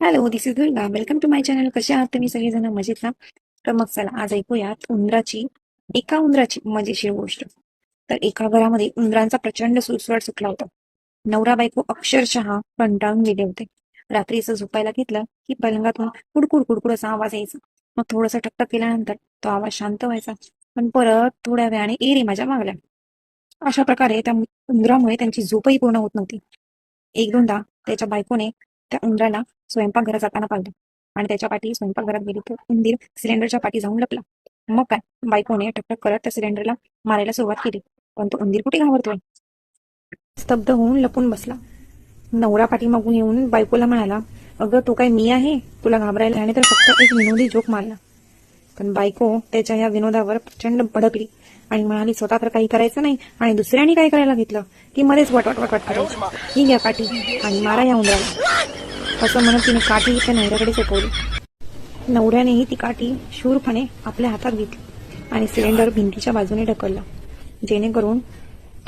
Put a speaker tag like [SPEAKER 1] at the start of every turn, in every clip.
[SPEAKER 1] Hello this is Durga welcome to my channel कसे आहात तुम्ही सगळेजण? मजेत ना? तर मग चला आज ऐकूयात उंदराची एका उंदराची मजेशीर गोष्ट. तर एका घरामध्ये उंदरांचा प्रचंड सुळसुळ सुटला होता. नवरा बायको अक्षरशः कंटाळून गेले होते. रात्रीचं झोपायला घेतलं की पलंगातून कुडकुड कुडकुड असा आवाज यायचा. मग थोडंसं टकटक केल्यानंतर तो आवाज शांत व्हायचा पण परत थोड्या वेळाने एरी माझ्या मागल्या. अशा प्रकारे त्या उंदरामुळे त्यांची झोपही पूर्ण होत नव्हती. एक दोनदा त्याच्या बायकोने त्या उंदराला स्वयंपाकघरात जाताना पाहिलं. आणि त्याच्या पाठी स्वयंपाकघरात गेली तर उंदीर सिलेंडरच्या पाठी जाऊन लपला. मग काय? बायकोने टकटक करत त्या सिलेंडरला मारायला सुरुवात केली. पण तो उंदीर कुठे घाबरतोय? स्तब्ध होऊन लपून बसला. नवरा पाठीमागून येऊन बायकोला म्हणाला अगं तो काय मी आहे? तुला घाबरायला आणि तर फक्त एक विनोदी जोक मारला. पण बायको त्याच्या या विनोदावर प्रचंड भडकली आणि म्हणाली स्वतः तर काही करायचं नाही आणि दुसऱ्याने काय करायला घेतलं? ती मध्येच वटवट वटवट करायची ही घ्या काठी आणि मारा या उंदराला. असं म्हणत तिने काठी त्या नवऱ्याकडे सोपवली. नवऱ्यानेही ती काठी शूरपणे आपल्या हातात घेतली आणि सिलेंडर भिंतीच्या बाजूने ढकलला. जेणेकरून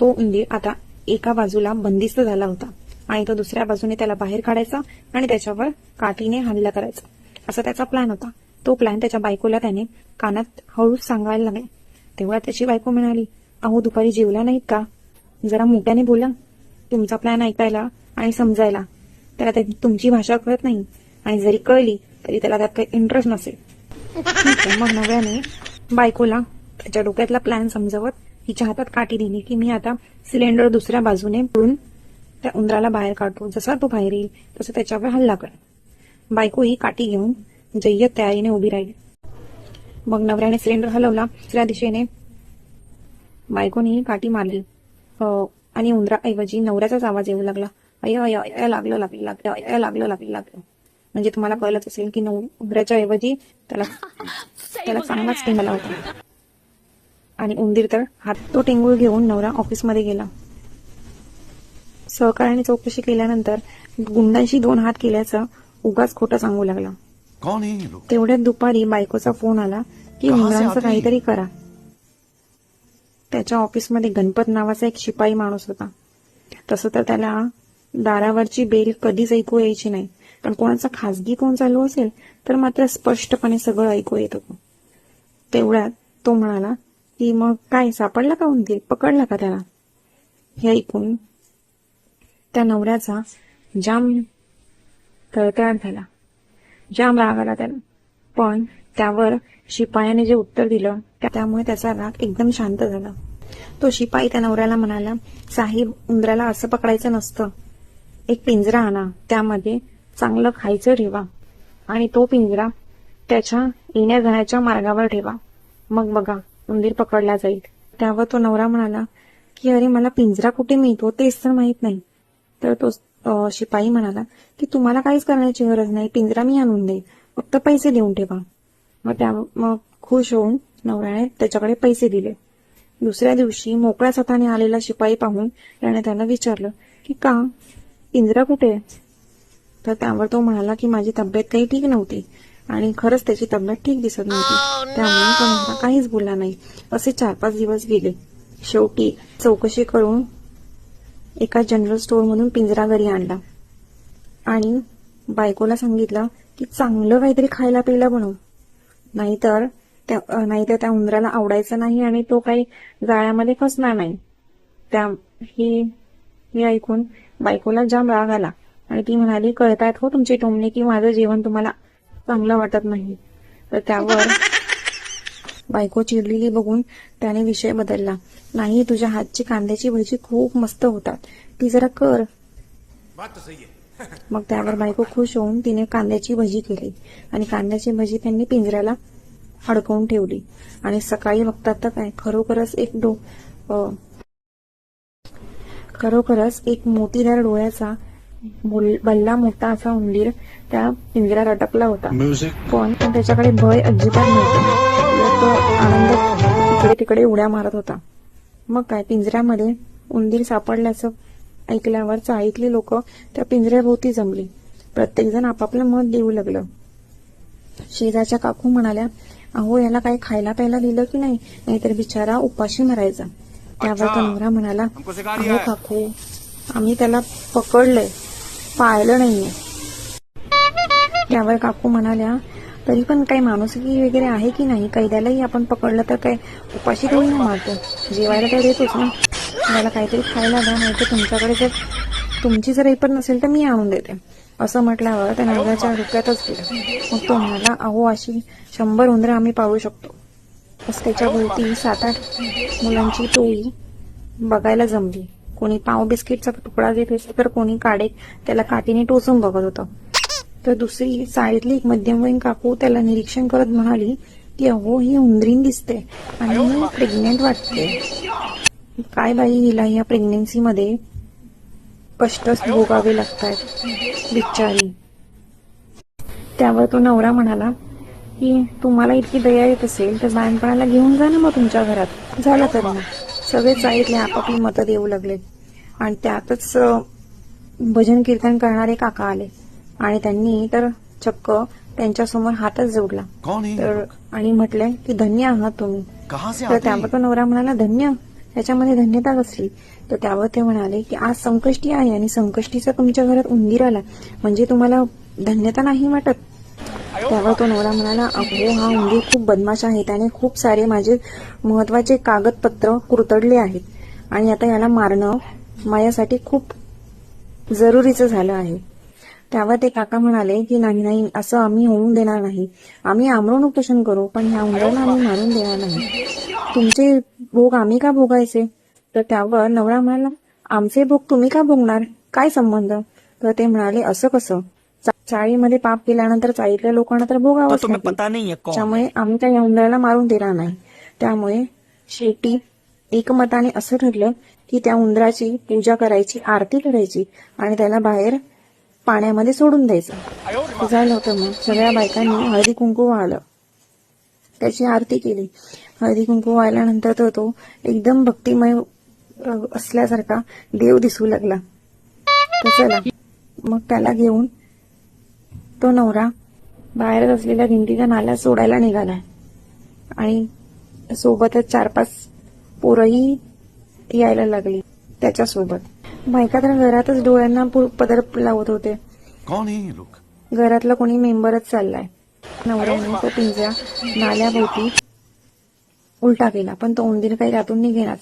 [SPEAKER 1] तो उंदीर आता एका बाजूला बंदिस्त झाला होता आणि तो दुसऱ्या बाजूने त्याला बाहेर काढायचा आणि त्याच्यावर काठीने हल्ला करायचा. असा त्याचा प्लॅन होता. तो प्लॅन त्याच्या बायकोला त्याने कानात हळूच सांगायला लागला. तेव्हा त्याची बायको म्हणाली अहो दुपारी जेवला नाहीत का? जरा मोठ्याने बोला. तुमचा प्लॅन ऐकायला आणि समजायला. त्याला त्या- तुमची भाषा कळत नाही. आणि जरी कळली तरी त्याला त्यात काही इंटरेस्ट नसेल. मग नव्याने बायकोला त्याच्या डोक्यातला प्लॅन समजवत हिच्या हातात काठी दिली की मी आता सिलेंडर दुसऱ्या बाजूने पळून त्या उंदराला बाहेर काढतो. जसा तो बाहेर येईल तसं त्याच्यावर हल्ला कर बायको ही काठी घेऊन जय्यत तयारीने उभी राहिली. मग नवऱ्याने सिलेंडर हलवला. दुसऱ्या दिशेने बायकोने ही काठी मारली. आणि उंदराऐवजी नवऱ्याचाच आवाज येऊ लागला. अय अय अय लागलं लागलं लागलं अय लागलं लागलं लागलं. म्हणजे तुम्हाला कळलंच असेल की नव उंदराच्या ऐवजी त्याला त्याला चांगलाच टिंगला होता. आणि उंदीर तर हात तो टेंगूळ घेऊन नवरा ऑफिसमध्ये गेला. सहकार्याने चौकशी केल्यानंतर गुंडांशी दोन हात केल्याचं उगाच खोटं सांगू लागला.
[SPEAKER 2] है
[SPEAKER 1] तेवढ्यात दुपारी बायकोचा फोन आला की उंदरांचं
[SPEAKER 2] हैं?
[SPEAKER 1] काहीतरी करा. त्याच्या ऑफिसमध्ये गणपत नावाचा एक शिपाई माणूस होता. तसं तर त्याला दारावरची बेल कधीच ऐकू यायची नाही. पण कोणाचा खासगी कोण चालू असेल तर मात्र स्पष्टपणे सगळं ऐकू येत होतं. तेवढ्यात तो म्हणाला की मग काय सापडला का उंदीर? पकडला का त्याला? हे ऐकून त्या नवऱ्याचा जाम तळतळाट झाला. जाम राग आला त्याला. पण त्यावर शिपायाने जे उत्तर दिलं त्या- त्यामुळे त्याचा राग एकदम शांत झाला. तो शिपाई त्या नवऱ्याला म्हणाला साहेब उंदराला असं पकडायचं नसतं. एक पिंजरा आणा. त्यामध्ये चांगलं खायचं ठेवा. आणि तो पिंजरा त्याच्या येण्या जाण्याच्या मार्गावर ठेवा. मग बघा उंदीर पकडला जाईल. त्यावर तो नवरा म्हणाला की अरे मला पिंजरा कुठे मिळतो? तेच तर माहीत नाही. तर तो शिपाई म्हणाला की तुम्हाला काहीच करण्याची गरज नाही. पिंजरा मी आणून देईन. फक्त पैसे देऊन ठेवा. मग त्या मग खुश होऊन नवऱ्याने त्याच्याकडे पैसे दिले. दुसऱ्या दिवशी मोकळ्या हाताने आलेला शिपाई पाहून त्याने त्यांना विचारलं की का? पिंजरा कुठे आहे? तर त्यावर तो म्हणाला की माझी तब्येत काही ठीक नव्हती आणि खरंच त्याची तब्येत ठीक दिसत नव्हती. त्यामुळे तो मला काहीच बोलला नाही. असे चार पाच दिवस गेले. शेवटी चौकशी करून एका जनरल स्टोअर मधून पिंजरा घरी आणला. आणि बायकोला सांगितलं की चांगलं काहीतरी खायला प्यायला बनव. नाहीतर त्या नाहीतर त्या उंदराला आवडायचं नाही आणि तो काही जाळ्यामध्ये फसणार नाही. त्या ही हे ऐकून बायकोला जाम राग आला आणि ती म्हणाली कळतायत हो तुमचे टोमणे की माझं जेवण तुम्हाला चांगलं वाटत नाही. तर त्यावर बायको चिडलेली बघून त्याने विषय बदलला. नाही तुझ्या हातची कांद्याची भजी खूप मस्त होतात. ती जरा कर.
[SPEAKER 2] बात है
[SPEAKER 1] मग त्यावर बायको खुश होऊन तिने कांद्याची भजी केली. आणि कांद्याची भजी त्यांनी पिंजऱ्याला अडकवून ठेवली. आणि सकाळी बघतात तर काय खरोखरच एक डो खरोखरच एक मोतीदार डोळ्याचा बल्ला मोठा असा उंदीर त्या पिंजऱ्यात अटकला होता. पण त्याच्याकडे भय अजिबात नव्हतं. तो आनंद तिकडे उड्या मारत होता. मग काय पिंजऱ्यामध्ये उंदीर सापडल्याचं ऐकल्यावर चाळीतली लोक त्या पिंजऱ्याभोवती जमली. प्रत्येकजण आपापलं मत देऊ लागलं. शेजारच्या काकू म्हणाल्या अहो याला काही खायला प्यायला दिलं की नाही? नाहीतर बिचारा उपाशी मरायचा. त्यावर तो नवरा म्हणाला अहो काकू आम्ही त्याला पकडलंय. पाळलं नाहीये. यावर काकू म्हणाल्या तरी पण काही माणुसकी वगैरे आहे की नाही? कैद्यालाही आपण पकडलं तर काय उपाशी थोडी ना मारतो? जेवायला तर देतोच ना. मला काहीतरी खायला द्या नाही तर तुमच्याकडे जर तुमची जर एपर नसेल तर मी आणून देते. असं म्हटल्यावर त्या नागाच्या डोक्यातच गेलं. मग तो म्हणाला अहो अशी शंभर उंदरं आम्ही पाळू शकतो. बस त्याच्याभोवती सात आठ मुलांची टोळी बघायला जमली. कोणी पाव बिस्किटचा तुकडा देत असेल तर कोणी काडे त्याला काठीने टोचून बघत होतं. तर दुसरी साईडली एक मध्यमवयीन काकू त्याला निरीक्षण करत म्हणाली की अहो ही उंदरीन दिसते आणि प्रेग्नेंट वाटते. काय बाई हिला या प्रेग्नेन्सीमध्ये कष्टच भोगावे लागतात बिचारी त्यावर तो नवरा म्हणाला की तुम्हाला इतकी दया येत असेल तर बाळणपणाला घेऊन जा ना मग तुमच्या घरात. झालं तर मग. सगळे चाळीतले आपापली मतं देऊ लागले. आणि त्यातच भजन कीर्तन करणारे काका आले. आणि त्यांनी तर चक्क त्यांच्यासमोर हातच जोडला. तर? आणि म्हटलंय की धन्य आहात तुम्ही. तर त्यावर तो नवरा म्हणाला धन्य त्याच्यामध्ये धन्यता कसली? तर त्यावर ते म्हणाले की आज संकष्टी आहे आणि संकष्टीचा तुमच्या घरात उंदीर आला. म्हणजे तुम्हाला धन्यता नाही वाटत? त्यावर तो नवरा म्हणाला अहो हा उंदीर खूप बदमाश आहे त्याने खूप सारे माझे महत्त्वाचे कागदपत्र कुरतडले आहेत. आणि आता याला मारणं माझ्यासाठी खूप जरुरीचं झालं आहे. त्यावर ते काका म्हणाले की नाही नाही असं आम्ही होऊन देणार नाही. आम्ही आमरण उपोषण करू पण ह्या उंदराला आम्ही मारून देणार नाही. तुमचे भोग आम्ही का भोगायचे? तर त्यावर नवरा म्हणाला आमचे भोग तुम्ही का भोगणार? काय संबंध? तर ते म्हणाले असं कसं? चाळीमध्ये पाप केल्यानंतर चाळीतल्या लोकांना तर भोगावंच त्यामुळे आम्ही त्या उंदराला मारून देणार नाही. त्यामुळे शेवटी एकमताने असं ठरलं की त्या उंदराची पूजा करायची आरती करायची आणि त्याला बाहेर पाण्यामध्ये सोडून द्यायचं. झालं होतं मग. सगळ्या बायकांनी हळदी कुंकू वाहलं. त्याची आरती केली. हळदी कुंकू वाहिल्यानंतर तर तो एकदम भक्तिमय असल्यासारखा देव दिसू लागला. तर चला मग त्याला घेऊन तो नवरा बाहेर असलेल्या भिंतीच्या नाल्यात सोडायला निघाला. आणि सोबतच चार पाच पोरही यायला लागली त्याच्यासोबत. बायका तर घरातच डोळ्यांना पदर लावत होते.
[SPEAKER 2] है
[SPEAKER 1] घरातला कोणी मेंबरच चाललाय. नवऱ्याने तो पिंजरा नाल्याभोवती उलटा केला. पण तो उंदीर काही त्यातून निघेनाच.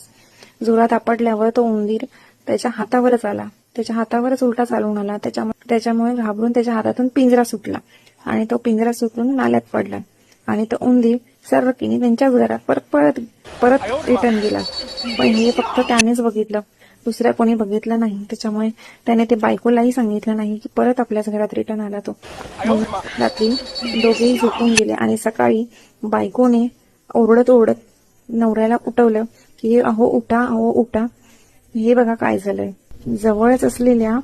[SPEAKER 1] जोरात आपटल्यावर तो उंदीर त्याच्या हातावरच आला. त्याच्या हातावरच उलटा चालून आला. त्याच्यामुळे त्याच्यामुळे घाबरून त्याच्या हातातून पिंजरा सुटला आणि तो पिंजरा सुटून नाल्यात पडला आणि तो उंदीर सर्वकीने त्यांच्याच घरात परत परत परत रिटर्न गेला. पण हे फक्त त्यानेच बघितलं. दुसऱ्या कोणी बघितलं नाही. त्याच्यामुळे त्याने ते बायकोलाही सांगितलं नाही की परत आपल्याच घरात रिटर्न आला तो. मग रात्री दोघेही झोपून गेले आणि सकाळी बायकोने ओरडत ओरडत नवऱ्याला उठवलं की अहो उठा अहो उठा. हे बघा काय झालंय. जवळच असलेल्या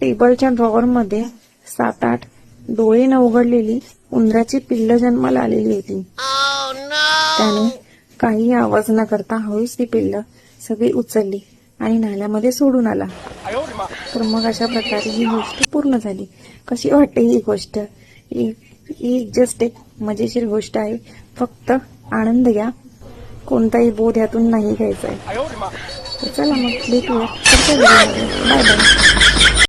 [SPEAKER 1] टेबलच्या ड्रॉवर मध्ये सात आठ डोळे न उघडलेली उंदराची पिल्ल जन्माला आलेली होती. त्याने काही आवाज न करता हळूच ती पिल्ल सगळी उचलली आणि नाल्यामध्ये सोडून आला. तर मग अशा प्रकारे ही गोष्ट पूर्ण झाली. कशी वाटते ही गोष्ट? ही ही जस्ट एक मजेशीर गोष्ट आहे. फक्त आनंद घ्या. कोणताही बोध यातून नाही घ्यायचा आहे चला मग भेटूया. Bye bye